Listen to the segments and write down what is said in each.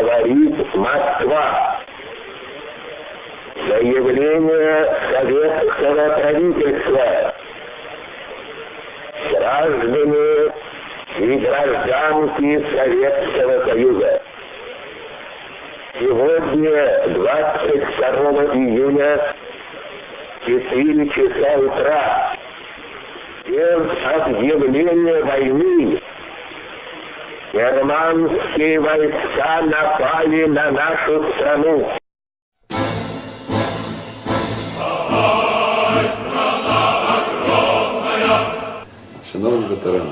говорит Москва. Заявление советского правительства. Граждане и гражданки Советского Союза. Сегодня, 22 июня, 4 часа утра, без объявления войны, германские войска напали на нашу страну. Шановні ветерани,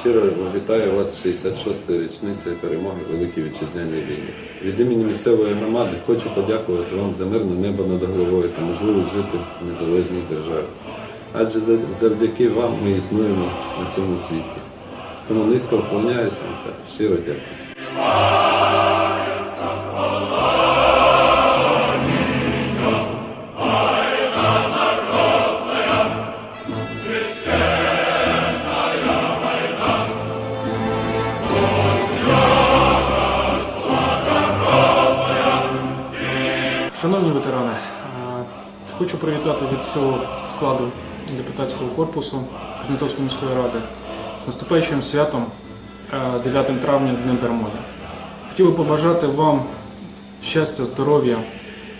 щиро вітаю вас з 66-ї річницею перемоги в Великій Вітчизняній війні. Від імені місцевої громади хочу подякувати вам за мирне небо над головою та можливість жити в незалежній державі. Адже завдяки вам ми існуємо на цьому світі. Тому низько вклоняюся вам та щиро дякую. Шановні ветерани, е, хочу привітати від всього складу депутатського корпусу Кузнецовської міської ради наступаючим святом е, 9 травня Днем Перемоги. Хотів би побажати вам щастя, здоров'я,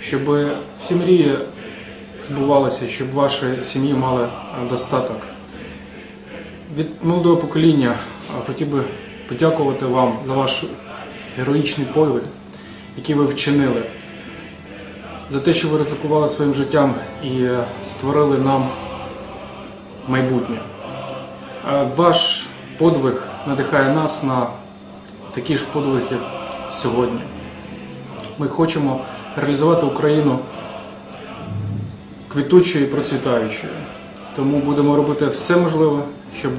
щоб всі мрії збувалися, щоб ваші сім'ї мали е, достаток. Від молодого покоління е, хотів би подякувати вам за ваш героїчний подвиг, який ви вчинили за те, що ви ризикували своїм життям і е, створили нам майбутнє. Ваш подвиг надихає нас на такий ж подвиг, як сьогодні. Ми хочемо реалізувати Україну квітучою і процвітаючою. Тому будемо робити все можливе, щоб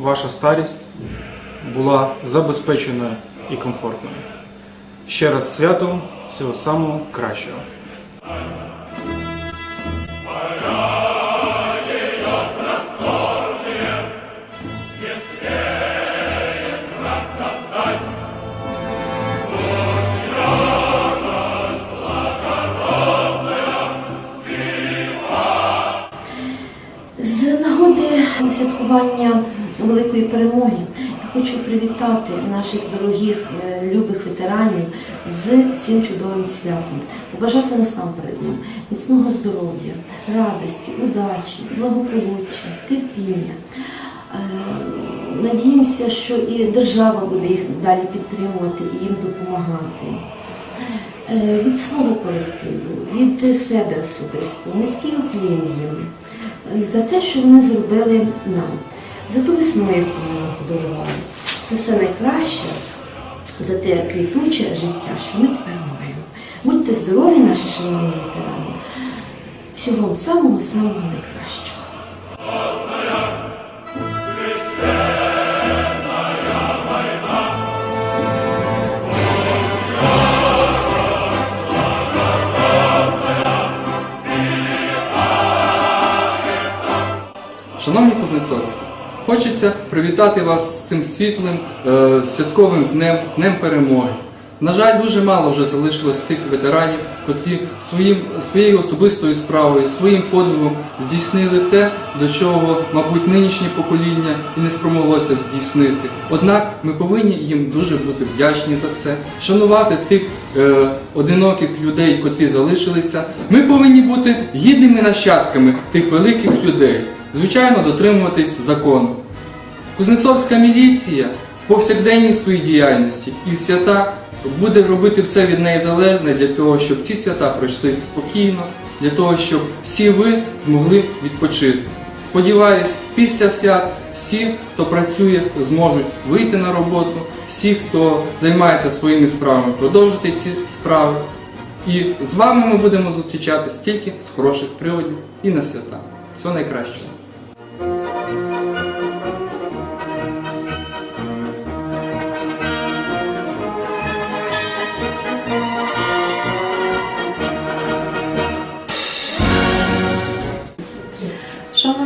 ваша старість була забезпеченою і комфортною. Ще раз святом, всього самого кращого. Святкування великої перемоги я хочу привітати наших дорогих е, любих ветеранів з цим чудовим святом, побажати насамперед їм міцного здоров'я, радості, удачі, благополуччя, терпіння. Е, Надіємося, що і держава буде їх далі підтримувати і їм допомагати. Е, Від свого колективу, від себе особисто, низький уклін за те, що вони зробили нам, за ту весну, яку нам подарували. Це все найкраще за те квітуче життя, що ми тепер маємо. Будьте здорові, наші шановні ветерани. Всього самого-самого найкращого. Хочеться привітати вас з цим світлим е, святковим днем, днем перемоги. На жаль, дуже мало вже залишилось тих ветеранів, котрі своїм, своєю особистою справою, своїм подвигом здійснили те, до чого, мабуть, нинішнє покоління і не спромоглося б здійснити. Однак ми повинні їм дуже бути вдячні за це, шанувати тих е, одиноких людей, котрі залишилися. Ми повинні бути гідними нащадками тих великих людей. Звичайно, дотримуватись закону. Кузнецовська міліція в повсякденній своїй діяльності і свята буде робити все від неї залежне для того, щоб ці свята пройшли спокійно, для того, щоб всі ви змогли відпочити. Сподіваюсь, після свят всі, хто працює, зможуть вийти на роботу, всі, хто займається своїми справами, продовжити ці справи. І з вами ми будемо зустрічатись тільки з хороших приводів і на свята. Всього найкращого.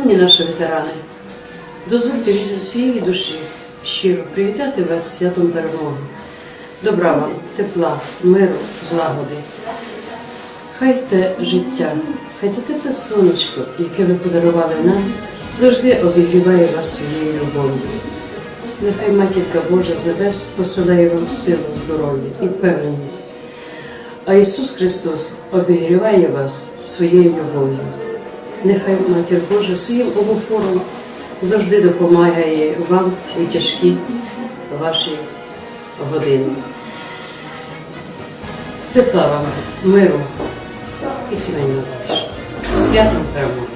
Шановні наші ветерани, дозвольте від усієї душі щиро привітати вас святом перемоги. Добра вам, тепла, миру, злагоди. Хай те життя, хай те тепле сонечко, яке ви подарували нам, завжди обігріває вас своєю любов'ю. Нехай Матінка Божа з небес посилає вам силу, здоров'я і впевненість. А Ісус Христос обігріває вас своєю любов'ю. Нехай Матір Божа своїм омофором завжди допомагає вам у тяжкі ваші години. Тепла вам, миру і сімейного затишку. Святом перемоги!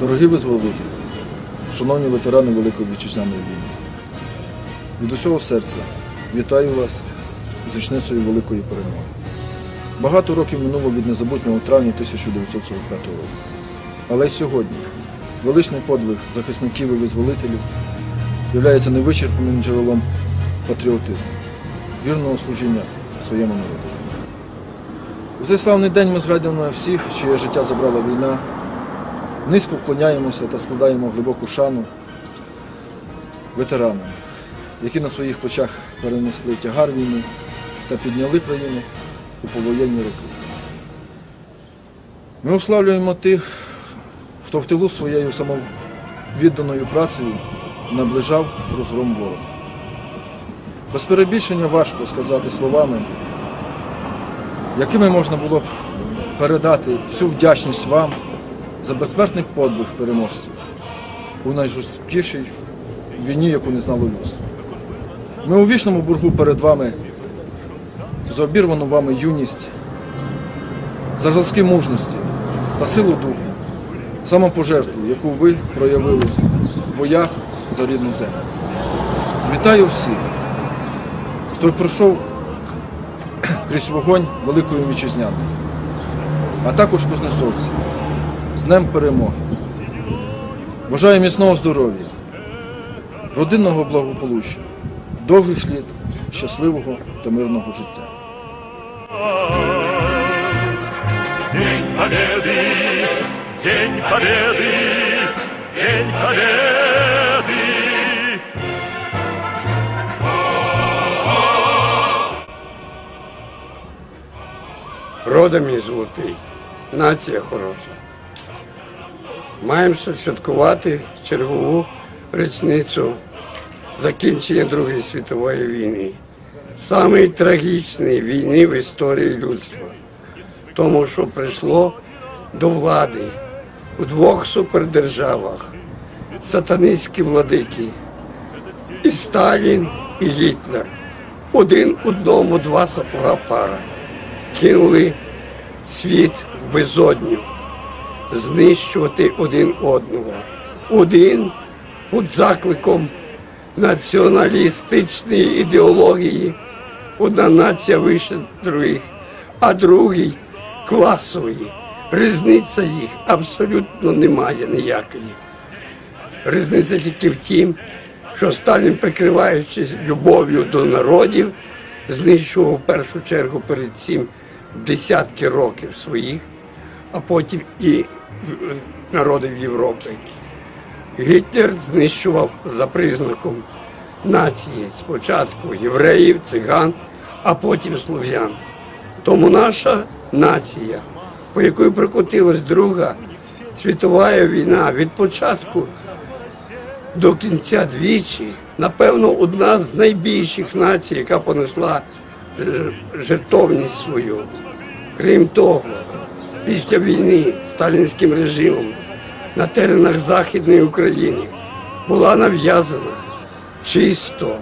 Дорогі визволителі, шановні ветерани Великої Вітчизняної війни, від усього серця вітаю вас з річницею Великої перемоги. Багато років минуло від незабутнього травня 1945 року. Але й сьогодні величний подвиг захисників і визволителів є невичерпним джерелом патріотизму, вірного служіння своєму народу. У цей славний день ми згадуємо всіх, чиє життя забрала війна, Низько вклоняємося та складаємо глибоку шану ветеранам, які на своїх плечах перенесли тягар війни та підняли країну у повоєнні роки. Ми уславлюємо тих, хто в тилу своєю самовідданою працею наближав розгром ворога. Без перебільшення важко сказати словами, якими можна було б передати всю вдячність вам за подвиг переможців у найжорсткішій війні, яку не знало людство. Ми у вічному боргу перед вами за обірвану вами юність, за зразки мужності та силу духу, самопожертву, яку ви проявили в боях за рідну землю. Вітаю всіх, хто пройшов крізь вогонь Великої Вітчизняної, а також кузнецовців Днем перемоги. Бажаю міцного здоров'я, родинного благополуччя, довгих літ, щасливого та мирного життя. День Победы, День Победы, День Победы. Рода мій золотий, нація хороша. Маємо святкувати чергову річницю закінчення Другої світової війни. Самої трагічної війни в історії людства. Тому що прийшло до влади у двох супердержавах сатанистські владики. І Сталін, і Гітлер. Один одному два сапога пара кинули світ в безодню, знищувати один одного. Один під закликом націоналістичної ідеології, одна нація вище других, а другий класової. Різниця їх абсолютно немає ніякої. Різниця тільки в тім, що Сталін, прикриваючись любов'ю до народів, знищував в першу чергу перед цим десятки років своїх, а потім і народів Європи. Гітлер знищував за признаком нації спочатку євреїв, циган, а потім слов'ян. Тому наша нація, по якої прокотилась Друга світова війна від початку до кінця двічі, напевно, одна з найбільших націй, яка понесла е, жертовність свою. Крім того, після війни сталінським режимом на теренах Західної України була нав'язана чисто,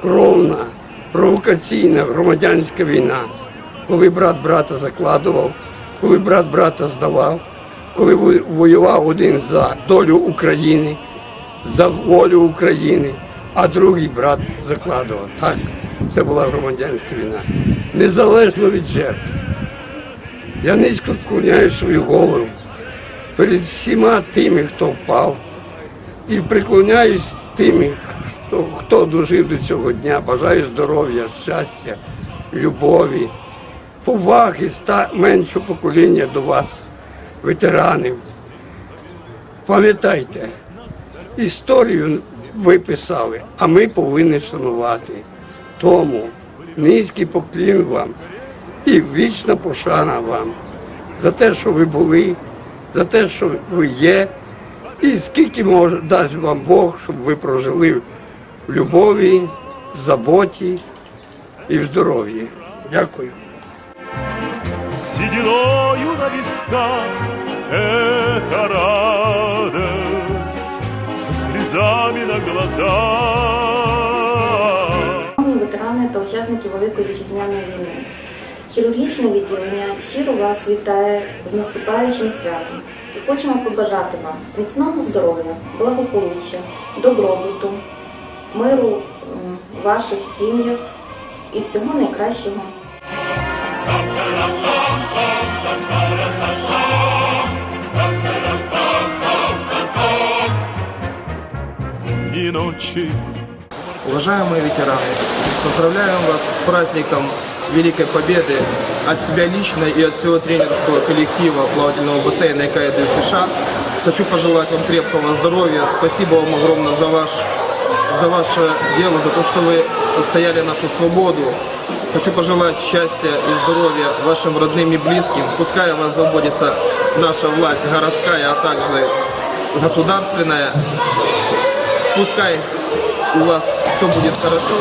кровна, провокаційна громадянська війна, коли брат брата закладував, коли брат брата здавав, коли воював один за долю України, за волю України, а другий брат закладував. Так, це була громадянська війна. Незалежно від жертв. Я низько склоняю свою голову перед всіма тими, хто впав, і приклоняюсь тими, хто, хто дожив до цього дня. Бажаю здоров'я, щастя, любові, поваги ста меншого покоління до вас, ветеранів. Пам'ятайте, історію ви писали, а ми повинні шанувати. Тому низький поклін вам і вічна пошана вам за те, що ви були, за те, що ви є, і скільки може дасть вам Бог, щоб ви прожили в любові, заботі і в здоров'ї. Дякую. сединою на висках эта радость со слезами на глазах. Ветерани та учасники Великої вітчизняної війни. Хірургічне відділення щиро вас вітає з наступаючим святом і хочемо побажати вам міцного здоров'я, благополуччя, добробуту, миру в ваших сім'ях і всього найкращого. Уважаемые ветераны, поздравляем вас с праздником Великой Победы от себя лично и от всего тренерского коллектива плавательного бассейна ИКД США. Хочу пожелать вам крепкого здоровья. Спасибо вам огромное за, ваш, за ваше дело, за то, что вы состояли нашу свободу. Хочу пожелать счастья и здоровья вашим родным и близким. Пускай о вас заботится наша власть городская, а также государственная. Пускай у вас все будет хорошо.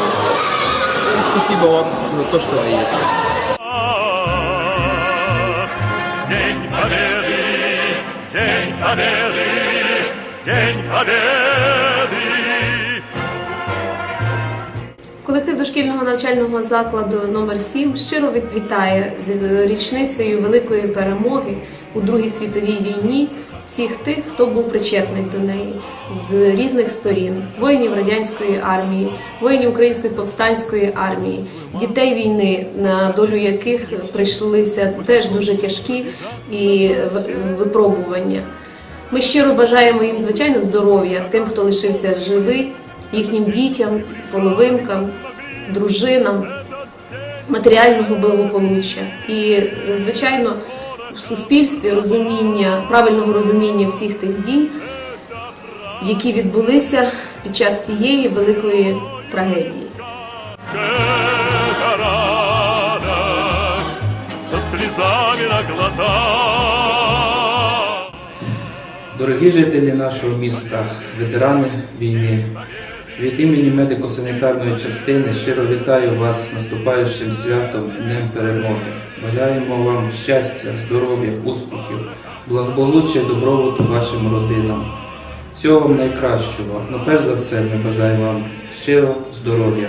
И спасибо вам за то, что вы есть. День Победы, День Победы, День Победы. Колектив дошкільного навчального закладу номер 7 щиро від- вітає з річницею великої перемоги у Другій світовій війні всіх тих, хто був причетний до неї з різних сторін: воїнів радянської армії, воїнів української повстанської армії, дітей війни, на долю яких прийшлися теж дуже тяжкі і випробування. Ми щиро бажаємо їм звичайно здоров'я, тим, хто лишився живий, їхнім дітям, половинкам, дружинам, матеріального благополуччя. І, звичайно, в суспільстві розуміння, правильного розуміння всіх тих дій, які відбулися під час цієї великої трагедії. Дорогі жителі нашого міста, ветерани війни, від імені медико-санітарної частини щиро вітаю вас з наступаючим святом Днем Перемоги. Бажаємо вам щастя, здоров'я, успіхів, благополуччя добробуту вашим родинам. Всього вам найкращого. Ну, перш за все, ми бажаємо вам щиро здоров'я.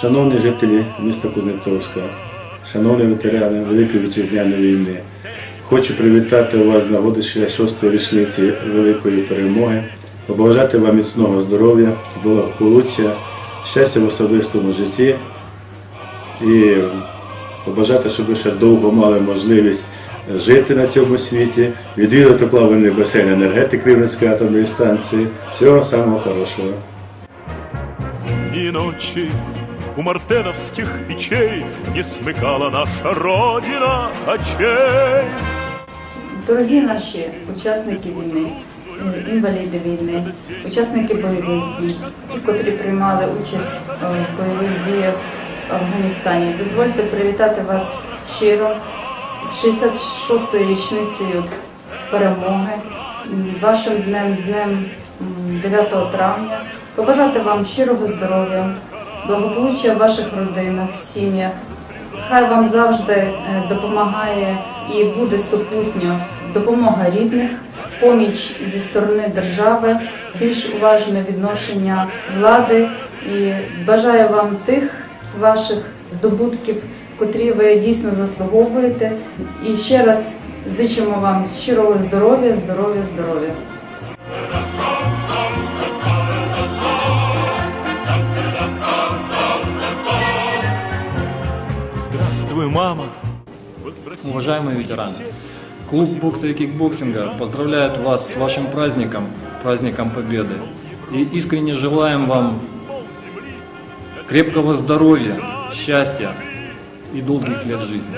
Шановні жителі міста Кузнецовська, шановні ветерани Великої вітчизняної війни, хочу привітати вас з нагоди 66-ї річниці Великої перемоги, побажати вам міцного здоров'я, благополуччя, щастя в особистому житті і побажати, щоб ви ще довго мали можливість жити на цьому світі, відвідати плавальний басейн енергетик Рівненської атомної станції. Всього самого хорошого. Ни ночи у мартеновских печей Не смыкала наша Родина очей. Дорогі наші учасники війни, інваліди війни, учасники бойових дій, ті, котрі приймали участь е, в бойових діях в Афганістані, дозвольте привітати вас щиро з 66-ю річницею перемоги, вашим днем, днем 9 травня, побажати вам щирого здоров'я, благополуччя в ваших родинах, сім'ях. Хай вам завжди е, допомагає і буде супутньо допомога рідних, поміч зі сторони держави, більш уважне відношення влади і бажаю вам тих ваших здобутків, котрі ви дійсно заслуговуєте. І ще раз зичимо вам щирого здоров'я, здоров'я, здоров'я. Здравствуй, мама. Уважаемые ветераны, клуб бокса и кикбоксинга поздравляет вас с вашим праздником, праздником Победы. и искренне желаем вам крепкого здоровья, счастья и долгих лет жизни.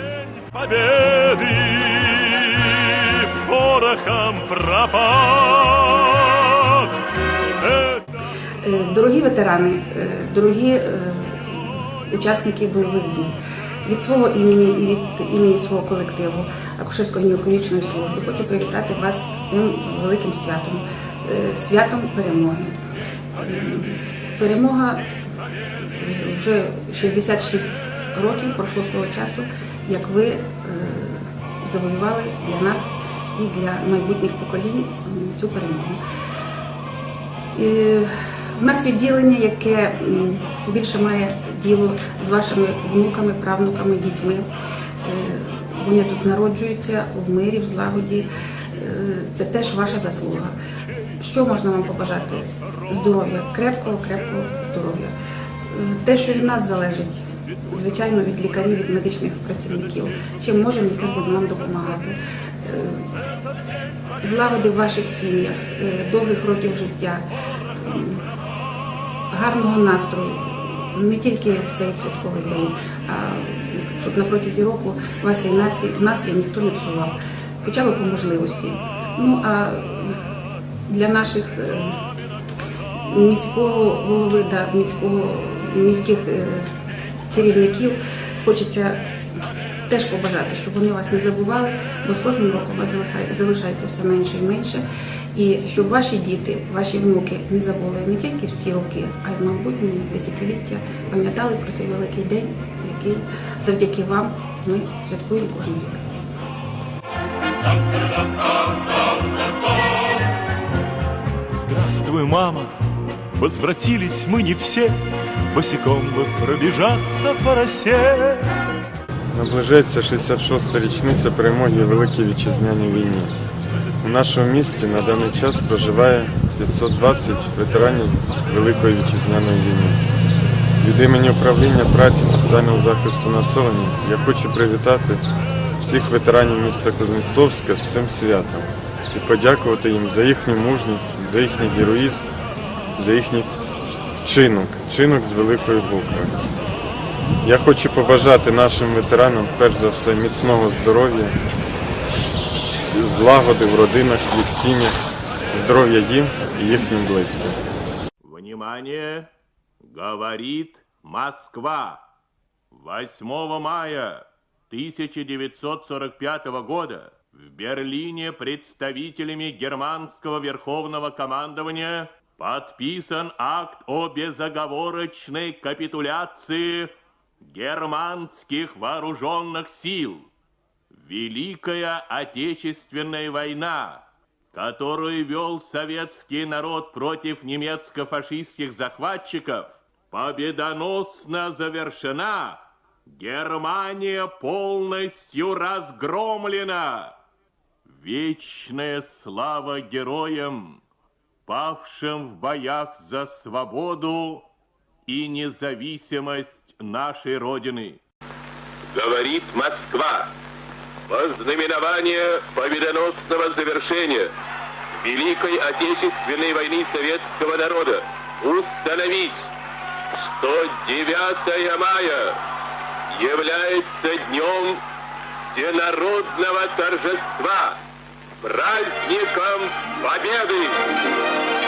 победы порохом пропад. Е, Дорогі ветерани, е, дорогі е, учасники бойових дій, від свого імені і від імені свого колективу акушерсько-гінекологічної служби хочу привітати вас з цим великим святом, е, святом перемоги. Перемога е, вже 66 років пройшло з того часу, як ви е, завоювали для нас і для майбутніх поколінь цю перемогу. І в нас відділення, яке більше має діло з вашими внуками, правнуками, дітьми. Вони тут народжуються в мирі, в злагоді. Е, Це теж ваша заслуга. Що можна вам побажати? Здоров'я, крепкого, крепкого здоров'я. Е, Те, що від нас залежить, звичайно, від лікарів, від медичних працівників. Чим можемо, ми теж будемо вам допомагати. Е, Злагоди в ваших сім'ях, довгих років життя, гарного настрою, не тільки в цей святковий день, а щоб на протязі року вас настрій, настрій ніхто не псував, хоча б по можливості. Ну а для наших е, міського голови та міського міських е, керівників хочеться теж побажати, щоб вони вас не забували, бо з кожним роком вас залишається все менше і менше. І щоб ваші діти, ваші внуки не забули не тільки в ці роки, а й в майбутні десятиліття, пам'ятали про цей великий день, який завдяки вам ми святкуємо кожен рік. Здравствуй, мама! Возвратились мы не все, Босиком бы пробежаться по росе. Наближається 66-та річниця перемоги Великій Вітчизняній війні. У нашому місті на даний час проживає 520 ветеранів Великої Вітчизняної війни. Від імені управління праці соціального захисту населення я хочу привітати всіх ветеранів міста Кузнецовська з цим святом і подякувати їм за їхню мужність, за їхній героїзм, за їхній вчинок, вчинок з великої букви. Я хочу побажати нашим ветеранам, перш за все, міцного здоров'я, злагоди в родинах, їх сім'ях, здоров'я їм і їхнім близьким. Внимание! Говорит Москва. 8 мая 1945 года в Берлине представителями германского верховного командования подписан акт о безоговорочной капитуляции германских вооруженных сил. Великая Отечественная война, которую вел советский народ против немецко-фашистских захватчиков, победоносно завершена. Германия полностью разгромлена. Вечная слава героям, павшим в боях за свободу и независимость нашей Родины. Говорит Москва. Во знаменование победоносного завершения Великой Отечественной войны советского народа установить, что 9 мая является днем всенародного торжества, праздником Победы!